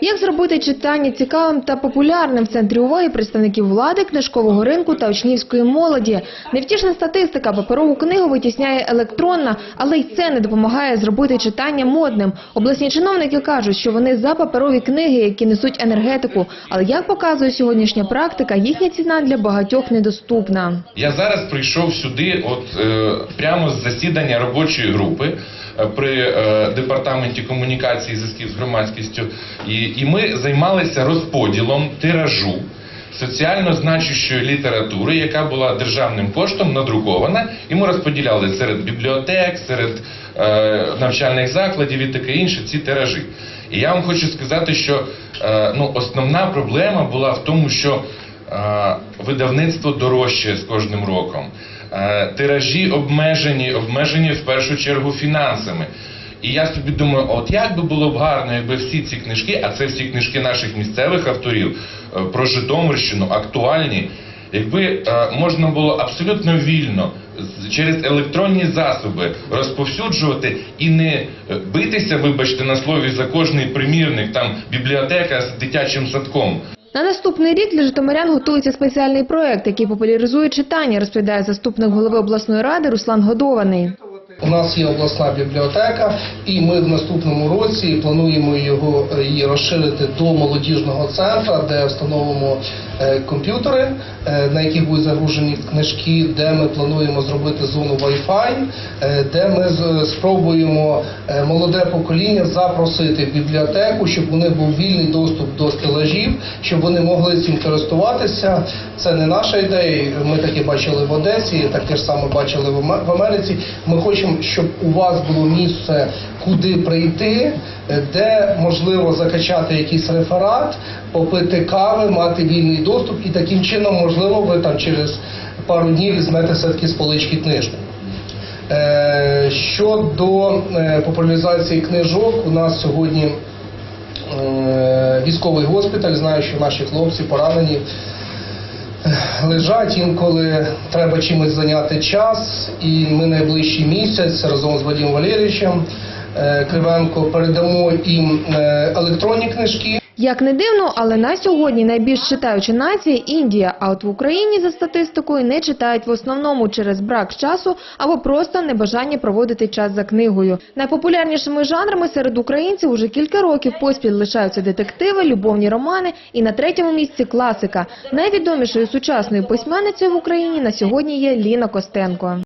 Як зробити читання цікавим та популярним в центрі уваги представників влади, книжкового ринку та учнівської молоді? Невтішна статистика паперову книгу витісняє електронна, але й це не допомагає зробити читання модним. Обласні чиновники кажуть, що вони за паперові книги, які несуть енергетику. Але як показує сьогоднішня практика, їхня ціна для багатьох недоступна. Я зараз прийшов сюди, от е, прямо з засідання робочої групи е, при е, департаменті комунікації зв'язків з громадськістю, і, і ми займалися розподілом тиражу соціально значущої літератури, яка була державним коштом надрукована, і ми розподіляли серед бібліотек, серед е, навчальних закладів і таке інше ці тиражі. І я вам хочу сказати, що е, ну, основна проблема була в тому, що Е, видавництво дорожче з кожним роком. Е, Тиражі обмежені, обмежені в першу чергу фінансами. І я собі думаю, от як би було б гарно, якби всі ці книжки, а це всі книжки наших місцевих авторів е, про Житомирщину, актуальні, якби е, можна було абсолютно вільно через електронні засоби розповсюджувати і не е, битися, вибачте на слові, за кожний примірник, там бібліотека з дитячим садком. На наступний рік для житомирян готується спеціальний проект, який популяризує читання, розповідає заступник голови обласної ради Руслан Годований. У нас є обласна бібліотека, і ми в наступному році плануємо його її розширити до молодіжного центру, де встановимо е, комп'ютери, е, на яких будуть загружені книжки, де ми плануємо зробити зону Wi-Fi, е, де ми спробуємо молоде покоління запросити в бібліотеку, щоб них був вільний доступ до стелажів, щоб вони могли цим користуватися. Це не наша ідея. Ми таке бачили в Одесі, таке ж саме бачили в Америці. Ми хочемо, щоб у вас було місце, куди прийти, е, де можливо закачати якийсь реферат, попити кави, мати вільний доступ, і таким чином, можливо, ви там через пару днів візьмете все-таки з полички книжку. Е, Щодо е, популяризації книжок, у нас сьогодні військовий госпіталь. Знаю, що наші хлопці поранені лежать інколи треба чимось зайняти час, і ми найближчий місяць разом з Вадимом Валерійовичем е, Кривенко передамо їм е, електронні книжки. Як не дивно, але на сьогодні найбільш читаюча нація – Індія, а от в Україні за статистикою не читають в основному через брак часу або просто небажання проводити час за книгою. Найпопулярнішими жанрами серед українців уже кілька років поспіль лишаються детективи, любовні романи і на третьому місці класика. Найвідомішою сучасною письменницею в Україні на сьогодні є Ліна Костенко.